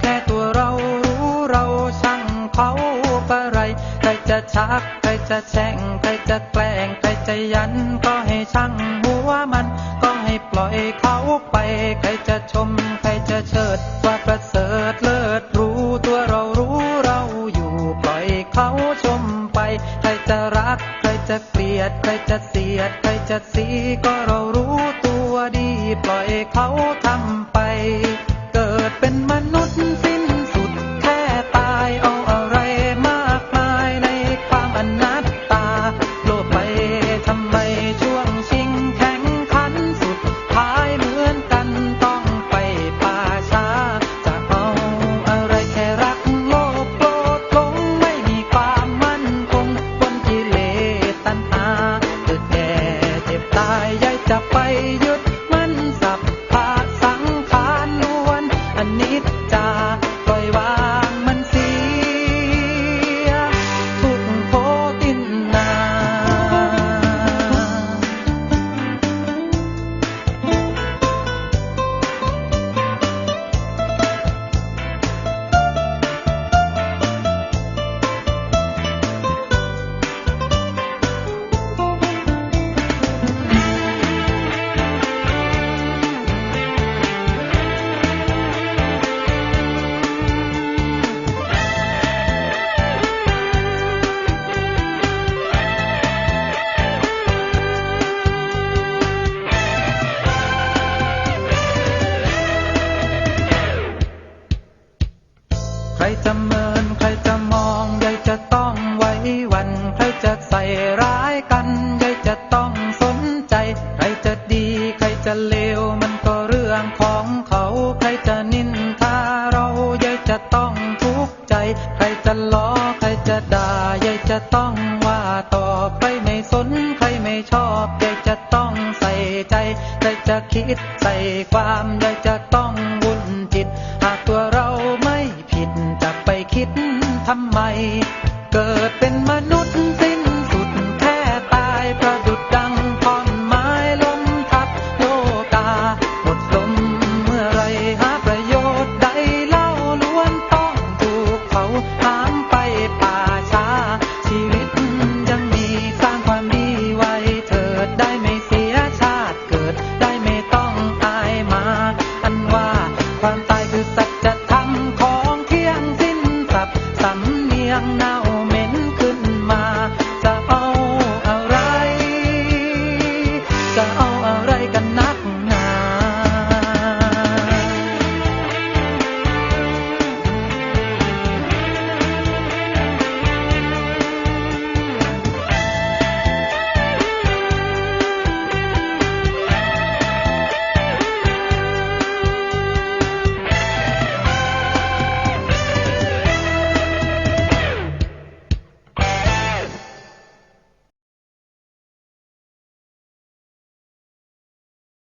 แค่ตัวเรารู้เราช่างเขาอะไร ใครจะชัก ใครจะแช่ง ใครจะแกล้ง ใครจะยัน ก็ให้ช่างหัวมัน ก็ให้ปล่อยเขาไป ใครจะชม ใครจะเชิด ว่าประเสริฐเลิศรู้ตัวเรารู้เราอยู่ปล่อยเขาชมไป ใครจะรัก ใครจะเกลียด ใครจะเสียด ใครจะสีก็เรารู้ตัวดี ปล่อยเขาทำไป เกิดเป็นมนุษย์ จะเมินใครจะมองยายจะต้องไว้วัน ใครจะใส่ร้ายกันยายจะต้องสนใจ ใครจะดีใครจะเลวมันก็เรื่องของเขา ใครจะนินทาเรายายจะต้องทุกข์ใจ ใครจะล้อใครจะด่ายายจะต้องว่าตอบใครไม่สนใครไม่ชอบยายจะต้องใส่ใจใครจะคิดใส่ความยายจะ